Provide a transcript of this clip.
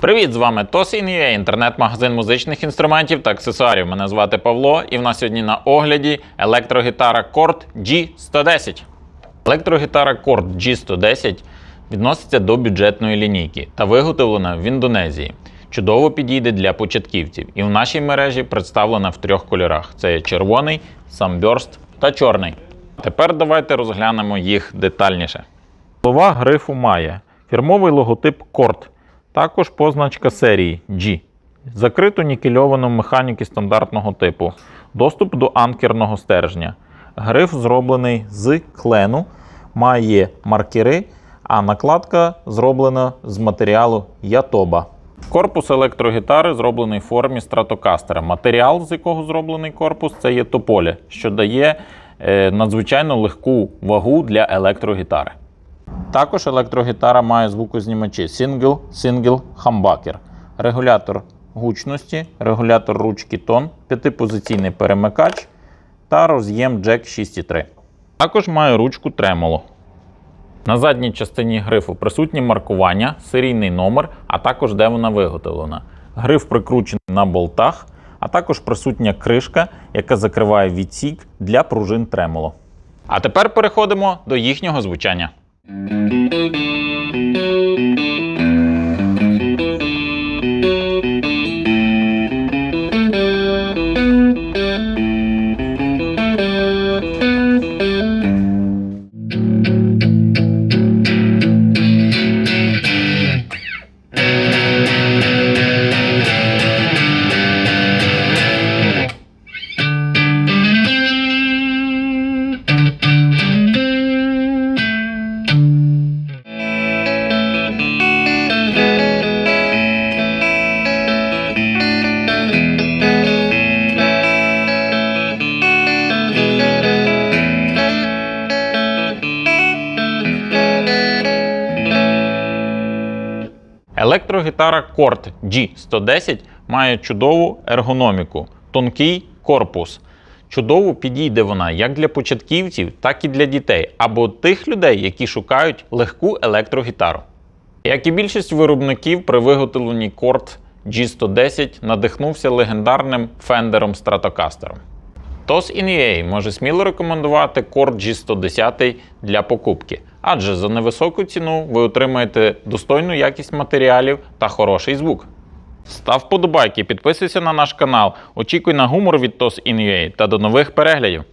Привіт, з вами TOS.in.ua, інтернет-магазин музичних інструментів та аксесуарів. Мене звати Павло, і в нас сьогодні на огляді електрогітара Cord G110. Електрогітара Cord G110 відноситься до бюджетної лінійки та виготовлена в Індонезії. Чудово підійде для початківців, і в нашій мережі представлена в трьох кольорах: це є червоний, Sunburst та чорний. Тепер давайте розглянемо їх детальніше. Голова грифу має фірмовий логотип Cord, також позначка серії G. Закриту нікельовану механіки стандартного типу, доступ до анкерного стержня. Гриф зроблений з клену, має маркери, а накладка зроблена з матеріалу Ятоба. Корпус електрогітари зроблений в формі стратокастера. Матеріал, з якого зроблений корпус, це є тополі, що дає е, надзвичайно легку вагу для електрогітари. Також електрогітара має звукознімачі Single, Single, Humbucker, регулятор гучності, регулятор ручки тон, п'ятипозиційний перемикач та роз'єм Jack 6.3. Також має ручку тремоло. На задній частині грифу присутні маркування, серійний номер, а також де вона виготовлена. Гриф прикручений на болтах, а також присутня кришка, яка закриває відсік для пружин тремоло. А тепер переходимо до їхнього звучання. Thank you. Електрогітара Cord G110 має чудову ергономіку, тонкий корпус. Чудово підійде вона як для початківців, так і для дітей або тих людей, які шукають легку електрогітару. Як і більшість виробників при виготовленні Cord G110 надихнувся легендарним Фендером Stratocaster. TOS In.ua може сміло рекомендувати Cord G110 для покупки, адже за невисоку ціну ви отримаєте достойну якість матеріалів та хороший звук. Став вподобайки, підписуйся на наш канал, очікуй на гумор від TOS In.ua та до нових переглядів!